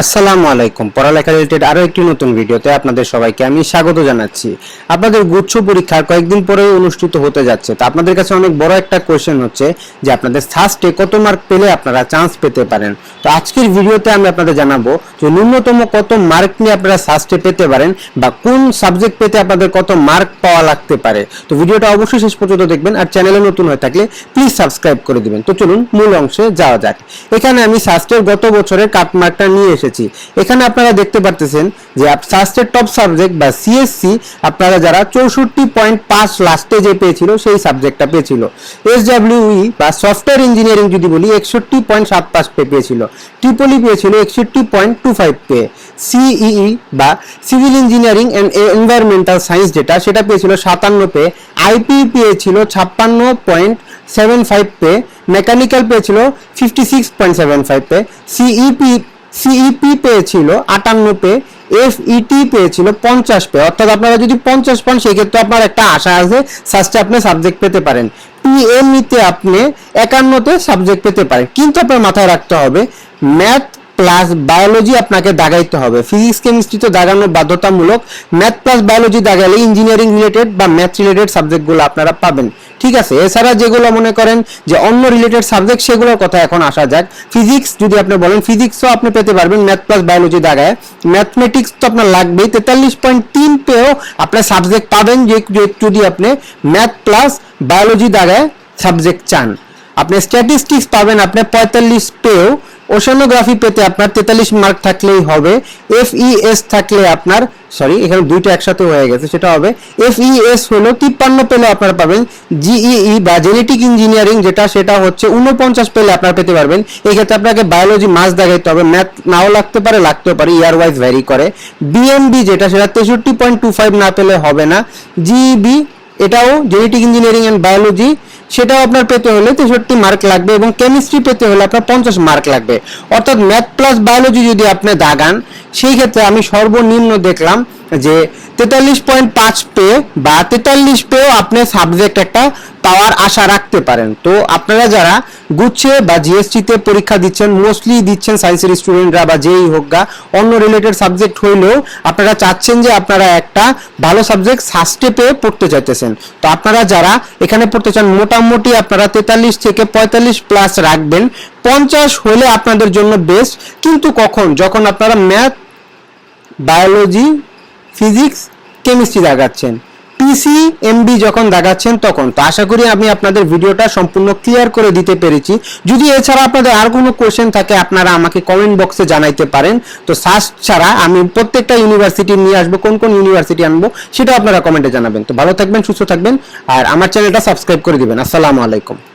আসসালামু আলাইকুম। পড়ালেখা রিলেটেড আরও একটি নতুন ভিডিওতে আপনাদের সবাইকে আমি স্বাগত জানাচ্ছি। আপনাদের গুচ্ছ পরীক্ষার কয়েকদিন পরে অনুষ্ঠিত হতে যাচ্ছে। তো আপনাদের কাছে অনেক বড় একটা কোয়েশ্চেন হচ্ছে যে আপনাদের সাস্টে কত মার্ক পেলে আপনারা চান্স পেতে পারেন? তো আজকের ভিডিওতে আমি আপনাদের জানাব যে ন্যূনতম কত মার্ক নিয়ে আপনারা সাস্টে পেতে পারেন বা কোন সাবজেক্ট পেতে আপনাদের কত মার্ক পাওয়া লাগতে পারে। তো ভিডিওটা অবশ্যই শেষ পর্যন্ত দেখবেন আর চ্যানেলে নতুন হয়ে থাকলে প্লিজ সাবস্ক্রাইব করে দিবেন। তো চলুন মূল অংশে যাওয়া যাক। এখানে আমি সাস্টের গত বছরের কাটমার্কটা নিয়ে এসেছি। এখানে আপনারা দেখতে পারতেছেন যে সাস্টের টপ সাবজেক্ট বা সিএসসি আপনারা যারা চৌষট্টি পয়েন্ট পাঁচ লাস্টে যে পেয়েছিল, সেই সাবজেক্টটা পেয়েছিল। এসডাব্লিউই বা সফটওয়্যার ইঞ্জিনিয়ারিং যদি বলি, একষট্টি পয়েন্ট সাত পাঁচ পে পেয়েছিল। ট্রিপলি পেয়েছিল একষট্টি পয়েন্ট টু ফাইভ পে সিইই বা civil engineering and environmental science যেটা, সেটা পেয়েছিল সাতান্ন পে আইপি পেয়েছিল ছাপ্পান্ন পয়েন্ট সেভেন ফাইভ পে মেকানিক্যাল পেয়েছিল fifty six point seven five pay CEP CEP পেয়েছিল, আটান্ন পে এফইটি পেয়েছিল পঞ্চাশ পে। অর্থাৎ আপনারা যদি পঞ্চাশ পান, সেক্ষেত্রে আপনার একটা আশা আছে সাস্টে আপনি সাবজেক্ট পেতে পারেন। পিএমইতে আপনি একান্নতে সাবজেক্ট পেতে পারেন। কিন্তু আপনার মাথায় রাখতে হবে ম্যাথ প্লাস বায়োলজি আপনাকে দাগাইতে হবে। ফিজিক্স কেমিস্ট্রি তো দাগানো বাধ্যতামূলক। ম্যাথ প্লাস বায়োলজি দাগালে ইঞ্জিনিয়ারিং রিলেটেড বা ম্যাথ রিলেটেড সাবজেক্টগুলো আপনারা পাবেন। ঠিক আছে? এছাড়া যেগুলো মনে করেন যে অন্য রিলেটেড সাবজেক্ট সেগুলোর কথা এখন আসা যাক। ফিজিক্স যদি আপনি বলেন ফিজিক্সও আপনি পেতে পারবেন ম্যাথ প্লাস বায়োলজি দাগায়। ম্যাথমেটিক্স তো আপনার লাগবেই। তেতাল্লিশ পয়েন্ট তিন পেয়েও আপনার সাবজেক্ট পাবেন যে যদি আপনি ম্যাথ প্লাস বায়োলজি দাগায় সাবজেক্ট চান। আপনি স্ট্যাটিস্টিক্স পাবেন আপনি পঁয়তাল্লিশ পেয়েও ওশানোগ্রাফি পেতে আপনার তেতাল্লিশ মার্ক থাকলেই হবে। এফইএস থাকলে আপনার সরি এখানে দুইটা একসাথে হয়ে গেছে, সেটা হবে। এফইএস হলো তিপ্পান্ন পেলে আপনারা পাবেন জিইই বা জেনেটিক ইঞ্জিনিয়ারিং যেটা সেটা হচ্ছে উনপঞ্চাশ পেলে আপনারা পেতে পারবেন। এই ক্ষেত্রে আপনাকে বায়োলজি মাস দেখাইতে হবে। ম্যাথ নাও লাগতে পারে, লাগতেও পারে ইয়ার ওয়াইজ ভ্যারি করে বিএমবি যেটা, সেটা তেষট্টি পয়েন্ট টু ফাইভ না পেলে হবে না। জিইবি এটাও জেনেটিক ইঞ্জিনিয়ারিং অ্যান্ড বায়োলজি সেটাও আপনার পেতে হলে তেষট্টি মার্ক লাগবে এবং কেমিস্ট্রি পেতে হলে আপনার পঞ্চাশ মার্ক লাগবে। অর্থাৎ ম্যাথ প্লাস বায়োলজি যদি আপনি দাগান, সেই ক্ষেত্রে আমি সর্বনিম্ন দেখলাম যে তেতাল্লিশ পয়েন্ট পাঁচ পে বা তেতাল্লিশ পেও আপনি সাবজেক্ট একটা পাওয়ার আশা রাখতে পারেন। তো আপনারা যারা গুচ্ছে বা জিএসটিতে পরীক্ষা দিচ্ছেন মোস্টলি দিচ্ছেন সায়েন্সের স্টুডেন্টরা বা যেই হোক গা, অন্য রিলেটেড সাবজেক্ট হইলেও আপনারা চাচ্ছেন যে আপনারা একটা ভালো সাবজেক্ট সাস্টে পেয়ে পড়তে চাইতেছেন তো আপনারা যারা এখানে পড়তে চান, মোটামুটি আপনারা তেতাল্লিশ থেকে পঁয়তাল্লিশ প্লাস রাখবেন। পঞ্চাশ হলে আপনাদের জন্য বেস্ট কিন্তু কখন? যখন আপনারা ম্যাথ বায়োলজি ফিজিক্স কেমিস্ট্রি দাগাচ্ছেন। পিসি এমবি যখন দাগাচ্ছেন তখন। তো আশা করি আমি আপনাদের ভিডিওটা সম্পূর্ণ ক্লিয়ার করে দিতে পেরেছি। যদি এছাড়া আপনাদের আর কোনো কোশ্চেন থাকে, আপনারা আমাকে কমেন্ট বক্সে জানাইতে পারেন। তো সার্চ ছাড়া আমি প্রত্যেকটা ইউনিভার্সিটি নিয়ে আসব, কোন কোন ইউনিভার্সিটি আনব সেটা আপনারা কমেন্টে জানাবেন। তো ভালো থাকবেন, সুস্থ থাকবেন, আর আমার চ্যানেলটা সাবস্ক্রাইব করে দিবেন। আসসালামু আলাইকুম।